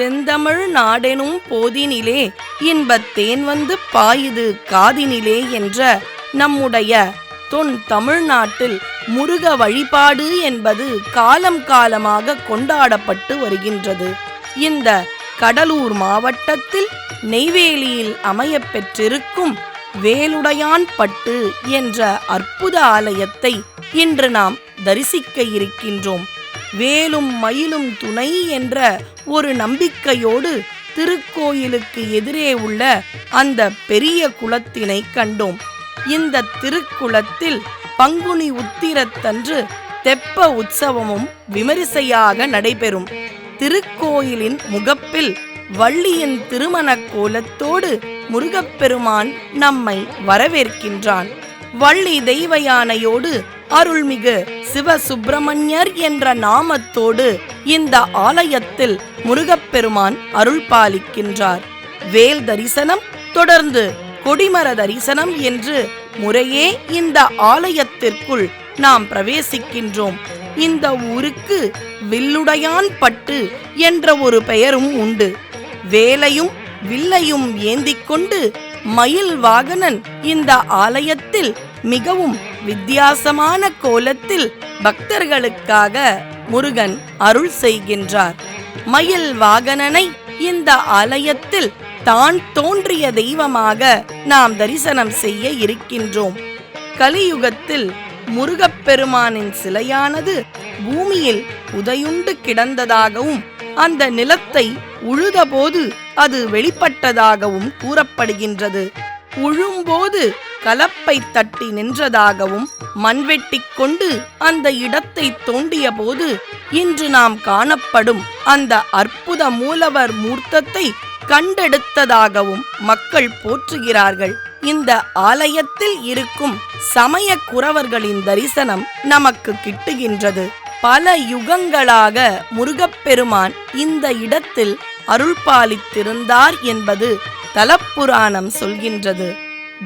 செந்தமிழ் நாடெனும் போதினிலே இன்பத் தேன் வந்து பாயுது காதினிலே என்ற நம்முடைய தொன் தமிழ்நாட்டில் முருக வழிபாடு என்பது காலம் காலமாக கொண்டாடப்பட்டு வருகின்றது. இந்த கடலூர் மாவட்டத்தில் நெய்வேலியில் அமையப்பெற்றிருக்கும் வேலுடையான் பட்டு என்ற அற்புத ஆலயத்தை இன்று நாம் தரிசிக்க இருக்கின்றோம். வேலும் மயிலும் துணை என்ற ஒரு நம்பிக்கையோடு திருக்கோயிலுக்கு எதிரே உள்ள அந்த பெரிய குளத்தினை கண்டோம். இந்த திருக்குளத்தில் பங்குனி உத்திரத்தன்று தெப்ப உற்சவமும் விமரிசையாக நடைபெறும். திருக்கோயிலின் முகப்பில் வள்ளியின் திருமணக் கோலத்தோடு முருகப்பெருமான் நம்மை வரவேற்கின்றான். வள்ளி தெய்வயானையோடு அருள்மிகு சிவசுப்பிரமணியர் என்ற நாமத்தோடு இந்த ஆலயத்தில் முருகப்பெருமான் அருள் பாலிக்கின்றார். வேல் தரிசனம் தொடர்ந்து கொடிமர தரிசனம் என்று முறையே இந்த ஆலயத்திற்குள் நாம் பிரவேசிக்கின்றோம். இந்த ஊருக்கு வில்லுடையான் பட்டு என்ற ஒரு பெயரும் உண்டு. வேலையும் வில்லையும் ஏந்திக் கொண்டு மயில் வாகனன் இந்த ஆலயத்தில் மிகவும் வித்தியாசமான கோலத்தில் பக்தர்களுக்காக முருகன் அருள் செய்கின்றார். மயில் வாகனனை இந்த ஆலயத்தில் தான் தோன்றிய தெய்வமாக நாம் தரிசனம் செய்ய இருக்கின்றோம். கலியுகத்தில் முருகப்பெருமானின் சிலையானது பூமியில் உதையுண்டு கிடந்ததாகவும் அந்த நிலத்தை உழுதபோது அது வெளிப்பட்டதாகவும் கூறப்படுகின்றது. உழும்போது கலப்பை தட்டி நின்றதாகவும் மண்வெட்டிக் கொண்டு அந்த இடத்தை தோண்டிய போது இன்று நாம் காணப்படும் அந்த அற்புத மூலவர் மூர்த்தத்தை கண்டெடுத்ததாகவும் மக்கள் போற்றுகிறார்கள். இந்த ஆலயத்தில் இருக்கும் சமய குறவர்களின் தரிசனம் நமக்கு கிட்டுகின்றது. பல யுகங்களாக முருகப்பெருமான் இந்த இடத்தில் அருள்பாலித்திருந்தார் என்பது தலப்புராணம் சொல்கின்றது.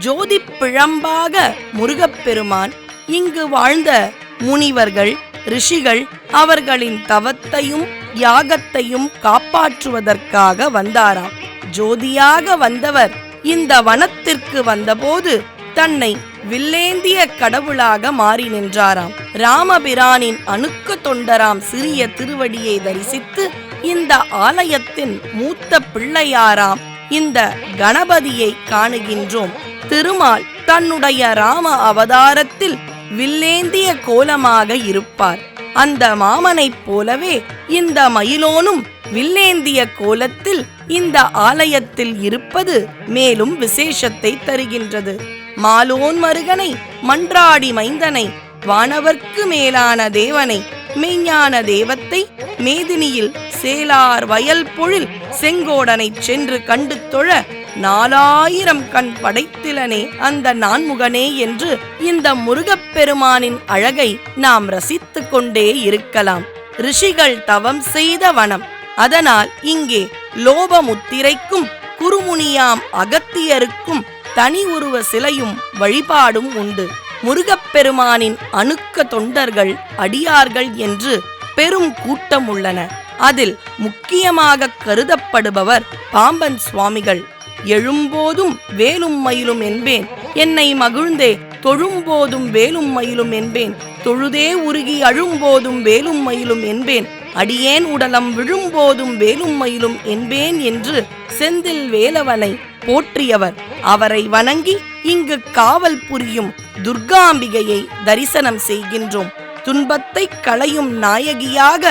ஜோதி பிழம்பாக முருகப்பெருமான் இங்கு வாழ்ந்த முனிவர்கள் ரிஷிகள் அவர்களின் தவத்தையும் யாகத்தையும் காப்பாற்றுவதற்காக வந்தாராம். ஜோதியாக வந்தவர் இந்த வனத்திற்கு வந்தபோது தன்னை வில்லேந்திய கடவுளாக மாறி நின்றாராம். ராமபிரானின் அணுக்க தொண்டராம் சிறிய திருவடியை தரிசித்து இந்த ஆலயத்தின் மூத்த பிள்ளையாராம் இந்த கணபதியை காணுகின்றோம். திருமால் தன்னுடைய ராம அவதாரத்தில் வில்லேந்திய கோலமாக இருப்பார். அந்த மாமனைப் போலவே இந்த மயிலோனும் வில்லேந்திய கோலத்தில் இந்த ஆலயத்தில் இருப்பது மேலும் விசேஷத்தை தருகின்றது. மாலோன் மருகனை மன்றாடி மைந்தனை வானவர்க்கு மேலான தேவனை மெய்ஞான தேவத்தை மேதினியில் சேலார் வயல் பொழில் செங்கோடனைச் சென்று கண்டு தொழ நாலாயிரம் கண் படைத்திலனே அந்த நான்முகனே என்று இந்த முருகப்பெருமானின் அழகை நாம் ரசித்து கொண்டே இருக்கலாம். ரிஷிகள் தவம் செய்த வனம். அதனால் இங்கே லோபமுத்திரைக்கும் குருமுனியாம் அகத்தியருக்கும் தனி உருவ சிலையும் வழிபாடும் உண்டு. முருகப்பெருமானின் அணுக்க தொண்டர்கள் அடியார்கள் என்று பெரும் கூட்டம் உள்ளன. அதில் முக்கியமாக கருதப்படுபவர் பாம்பன் சுவாமிகள். எழும்போதும் வேலும் மயிலும் என்பேன். என்னை மகிழ்ந்தே தொழும்போதும் வேலும் மயிலும் என்பேன். தொழுதே உருகி அழும்போதும் வேலும் மயிலும் என்பேன். அடியேன் உடலம் விழும்போதும் வேலும் மயிலும் என்பேன் என்று செந்தில் வேலவனை போற்றியவர். அவரை வணங்கி இங்கு காவல் புரியும் துர்காம்பிகையை தரிசனம் செய்கின்றோம். துன்பத்தை களையும் நாயகியாக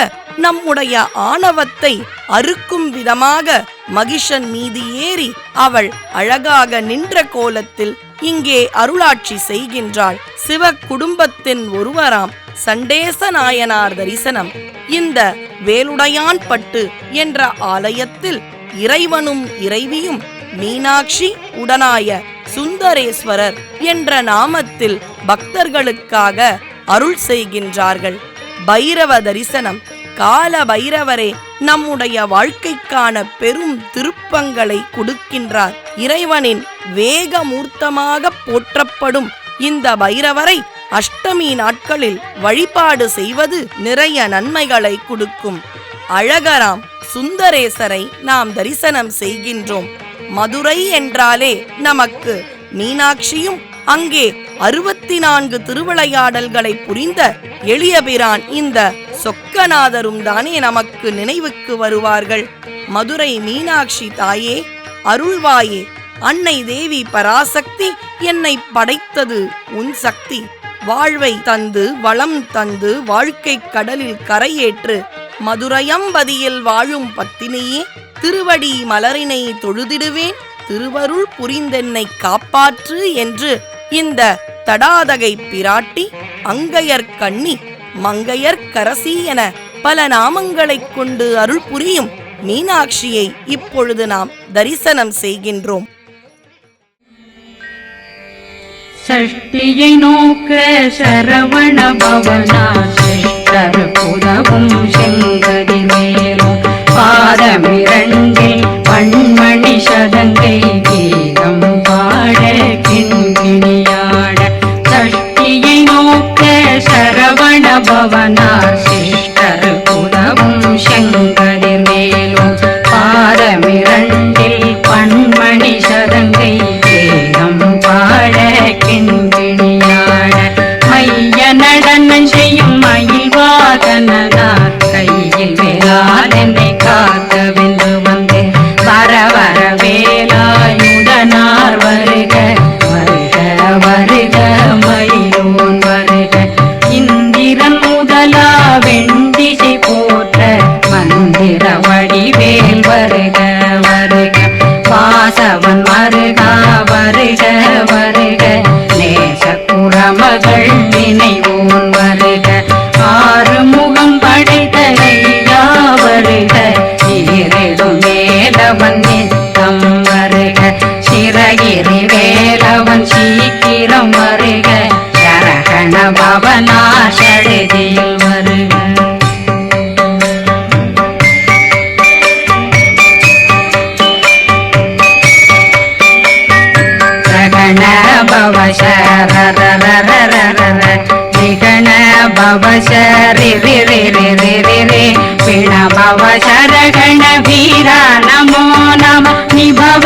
நம்முடைய ஆணவத்தை அறுக்கும் விதமாக மகிஷன் மீது ஏறி அவள் அழகாக நின்ற கோலத்தில் இங்கே அருளாட்சி செய்கின்றாள். சிவ குடும்பத்தின் ஒருவராம் சண்டேச நாயனார் தரிசனம். இந்த வேலுடையான் பட்டு என்ற ஆலயத்தில் இறைவனும் இறைவியும் மீனாட்சி உடனாய சுந்தரேஸ்வரர் என்ற நாமத்தில் பக்தர்களுக்காக அருள் செய்கின்றார்கள். பைரவ தரிசனம். கால பைரவரே நம்முடைய வாழ்க்கைக்கான பெரும் திருப்பங்களை கொடுக்கின்றார். இறைவனின் வேகமூர்த்தமாக போற்றப்படும் இந்த பைரவரை அஷ்டமி நாட்களில் வழிபாடு செய்வது நிறைய நன்மைகளை கொடுக்கும். அழகராம் சுந்தரேசரை நாம் தரிசனம் செய்கின்றோம். மதுரை என்றாலே நமக்கு மீனாட்சியும் அங்கே அறுபத்தி நான்கு திருவிளையாடல்களை புரிந்த எளியபிரான் இந்த சொக்கநாதரும் தானே நமக்கு நினைவுக்கு வருவார்கள். மதுரை மீனாட்சி தாயே அருள்வாயே அன்னை தேவி பராசக்தி என்னை படைத்தது உன் சக்தி. வாழ்வை தந்து வளம் தந்து வாழ்க்கை கடலில் கரையேற்று மதுரையம்பதியில் வாழும் பத்தினியே திருவடி மலரினை தொழுதிடுவேன் திருவருள் புரிந்தென்னை காப்பாற்று என்று இந்த தடாதகை பிராட்டி அங்கையர் கண்ணி மங்கையர் கரசி என பல நாமங்களைக் கொண்டு அருள் புரியும் மீனாட்சியை இப்பொழுது நாம் தரிசனம் செய்கின்றோம். சஷ்டியை நோக்க சரவண பவனா சிஷ்டர் புதவும் செங்கதி மேலும் பாதமிரண்டில் பண்மணி சத சரவண பவ சரரரரரரர விகண பவ சரி ரி ரி ரி ரி ரி ரி பிண பவ சரகண வீரா நமோ நம நிபவ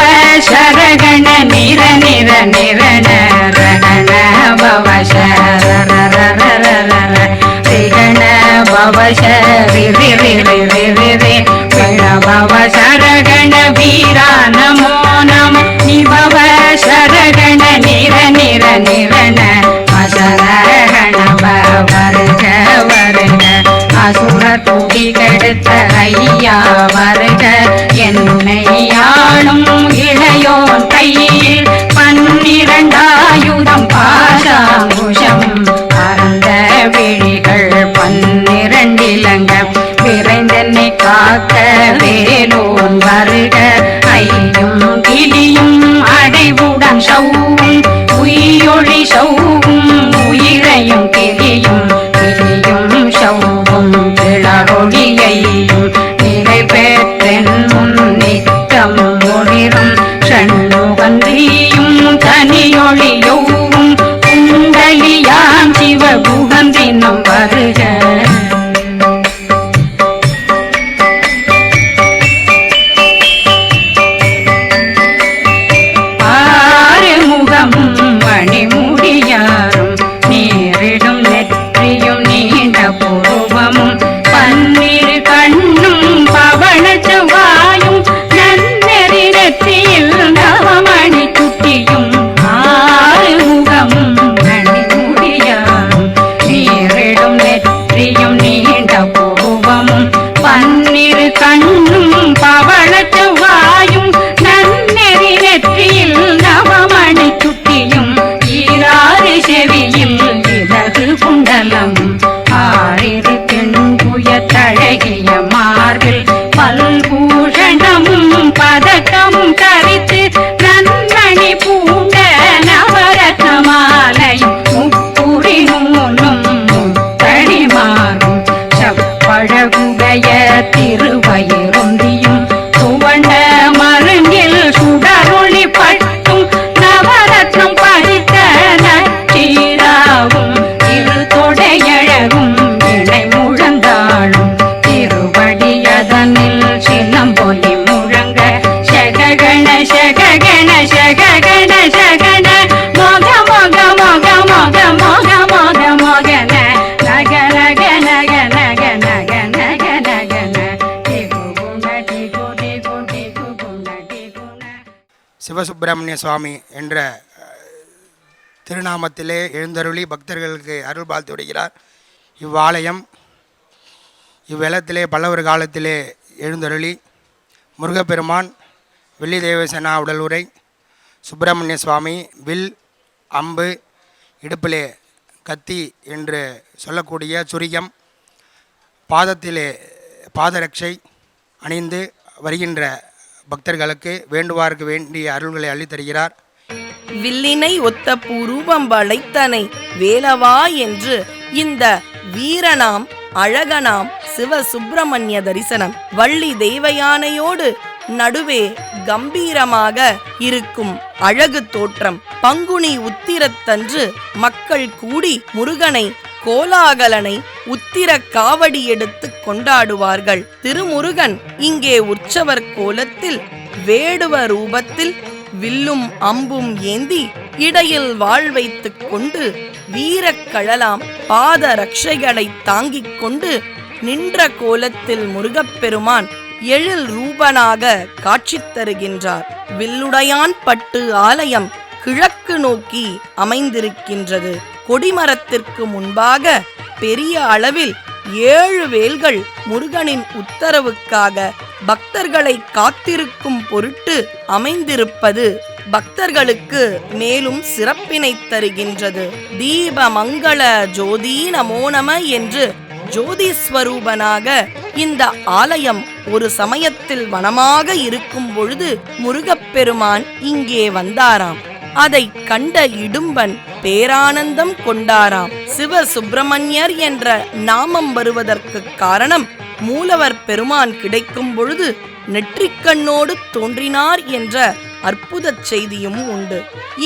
சரகண நிர நிர நிரண ரண பவ சரரரரரர பவ சரி சிவகுகந்தினம் வருக ಗಗನ சிவசுப்பிரமணிய சுவாமி என்ற திருநாமத்திலே எழுந்தருளி பக்தர்களுக்கு அருள் பார்த்து விடுகிறார். இவ்வாலயம் இவ்விலத்திலே பல்லவர் காலத்திலே எழுந்தருளி முருகப்பெருமான் வில்லி தேவசேனா உடல் உரை சுப்பிரமணிய சுவாமி வில் அம்பு இடுப்பிலே கத்தி என்று சொல்லக்கூடிய சுரியம் பாதத்திலே பாதரட்சை அணிந்து வருகின்ற பக்தர்களுக்கு வேண்டுவாருக்கு வேண்டிய அருள்களை அள்ளித்தருகிறார். வில்லினை ஒத்த பூரூபம் வளைத்தனை வேலவா என்று இந்த வீரனாம் அழகனாம் சிவ சுப்பிரமணிய தரிசனம் வள்ளி தெய்வயானையோடு நடுவே கம்பீரமாக இருக்கும் அழகு தோற்றம் பங்குனி உத்திரத்தன்று மக்கள் கூடி முருகனை கோலாகலனை உத்திர காவடி எடுத்து கொண்டாடுவார்கள். திருமுருகன் இங்கே உற்சவர் கோலத்தில் வேடுவ ரூபத்தில் வில்லும் அம்பும் ஏந்தி இடையில் வாழ் வைத்துக் கொண்டு வீரக்கழலாம் பாத ரக்ஷைகளை தாங்கிக் கொண்டு நின்ற கோலத்தில் முருகப்பெருமான் எழில் ரூபனாக காட்சி தருகின்றார். வில்லுடையான் பட்டு ஆலயம் கிழக்கு நோக்கி அமைந்திருக்கின்றது. கொடிமரத்திற்கு முன்பாக பெரிய அளவில் ஏழு வேல்கள் முருகனின் உத்தரவுக்காக பக்தர்களை காத்திருக்கும் பொருட்டு அமைந்திருப்பது பக்தர்களுக்கு மேலும் சிறப்பினை தருகின்றது. தீப மங்கள ஜோதி நமோ நம என்று ஜோதிஸ்வரூபனாக இந்த ஆலயம் ஒரு சமயத்தில் வனமாக இருக்கும் பொழுது முருகப்பெருமான் இங்கே வந்தாராம். அதை கண்ட இடும்பன் பேரானந்தம் கொண்டாராம். சிவ சுப்பிரமணியர் என்ற நாமம் வருவதற்கு காரணம் மூலவர் பெருமான் கிடைக்கும் பொழுது நெற்றிக்கண்ணோடு தோன்றினார் என்ற அற்புத செய்தியும் உண்டு.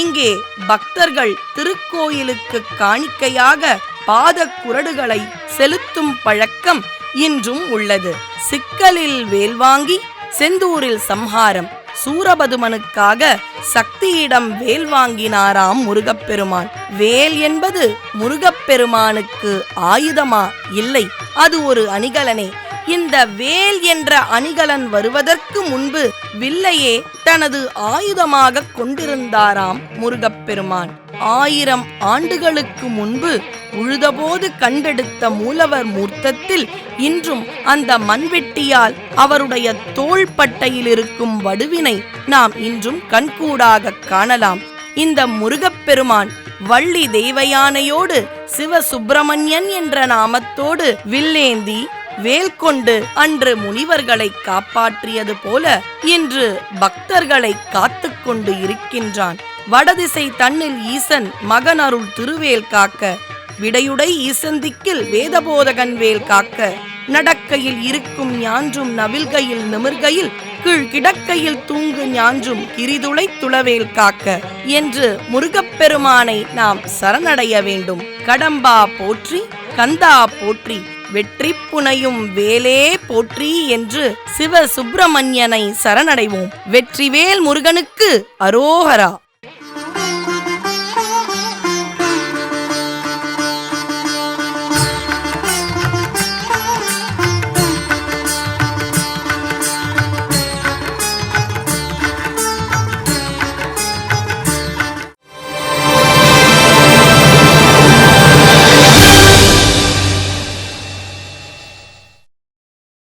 இங்கே பக்தர்கள் திருக்கோயிலுக்கு காணிக்கையாக பாத குரடுகளை செலுத்தும் பழக்கம் இன்றும் உள்ளது. சிக்கலில் வேல் வாங்கி செந்தூரில் சம்ஹாரம். சூரபதுமனுக்காக சக்தியிடம் வேல் வாங்கினாராம் முருகப்பெருமான். வேல் என்பது முருகப்பெருமானுக்கு ஆயுதமா? இல்லை. அது ஒரு அணிகலனே. இந்த வேல் என்ற அணிகலன் வருவதற்கு முன்பு வில்லையே தனது ஆயுதமாக கொண்டிருந்தாராம் முருகப்பெருமான். ஆயிரம் ஆண்டுகளுக்கு முன்பு உழுதபோது கண்டெடுத்த மூலவர் மூர்த்தத்தில் இன்றும் அந்த மண்வெட்டியால் அவருடைய தோள் பட்டையில் இருக்கும் வடுவினை நாம் இன்றும் கண்கூடாக காணலாம். இந்த முருகப்பெருமான் வள்ளி தெய்வயானையோடு சிவ சுப்பிரமணியன் என்ற நாமத்தோடு வில்லேந்தி வேல் கொண்டு அன்று முனிவர்களை காப்பாற்றியது போல இன்று பக்தர்களை காத்து கொண்டு இருக்கின்றான். வடதிசை தன்னில் ஈசன் மகன் அருள் திருவேல் காக்க விடையுடை ஈசந்திக்கில் வேதபோதகன் வேல் காக்க நடக்கையில் இருக்கும் ஞான்றும் நவில்கையில் நிமிர்கையில் கீழ் கிடக்கையில் தூங்கு ஞான்றும் கிரிதுளை துளவேல் காக்க என்று முருகப்பெருமானை நாம் சரணடைய வேண்டும். கடம்பா போற்றி கந்தா போற்றி வெற்றி புனையும் வேலே போற்றி என்று சிவ சுப்பிரமணியனை சரணடைவோம். வெற்றிவேல் முருகனுக்கு அரோகரா.